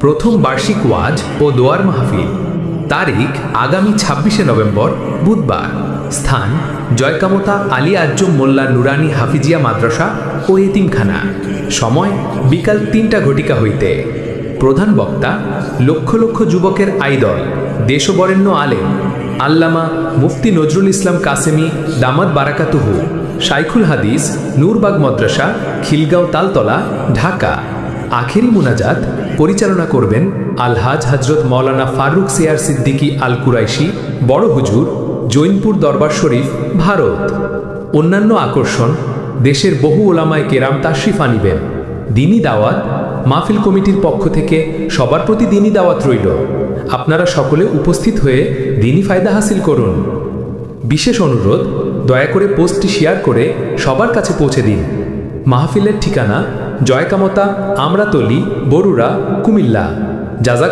প্রথম বার্ষিক ওয়াজ ও দোয়ার মাহফিল। তারিখ আগামী ছাব্বিশে নভেম্বর, বুধবার। স্থান জয়কামতা আলী আজ্জম মোল্লা নুরানি হাফিজিয়া মাদ্রাসা ও এতিমখানা। সময় বিকাল তিনটা ঘটিকা হইতে। প্রধান বক্তা, লক্ষ লক্ষ যুবকের আইদল, দেশবরেণ্য আলেম, আল্লামা মুফতি নজরুল ইসলাম কাসেমি দামাদ বারাকাতুহু, শাইখুল হাদিস, নূরবাগ মাদ্রাসা, খিলগাঁও তালতলা, ঢাকা। আখেরি মুনাজাত পরিচালনা করবেন আলহাজ হজরত মৌলানা ফারুক সিয়ার সিদ্দিকী আল কুরাইশি বড় হুজুর, জৈনপুর দরবার শরীফ, ভারত। অন্যান্য আকর্ষণ, দেশের বহু ওলামায় কেরাম তাশরিফ আনিবেন। দিনই দাওয়াত, মাহফিল কমিটির পক্ষ থেকে সবার প্রতি দিনই দাওয়াত রইল। আপনারা সকলে উপস্থিত হয়ে দিনই ফায়দা হাসিল করুন। বিশেষ অনুরোধ, দয়া করে পোস্টটি শেয়ার করে সবার কাছে পৌঁছে দিন। মাহফিলের ঠিকানা জয়কামতা আমরাতলি বরুড়া কুমিল্লা। জাজাক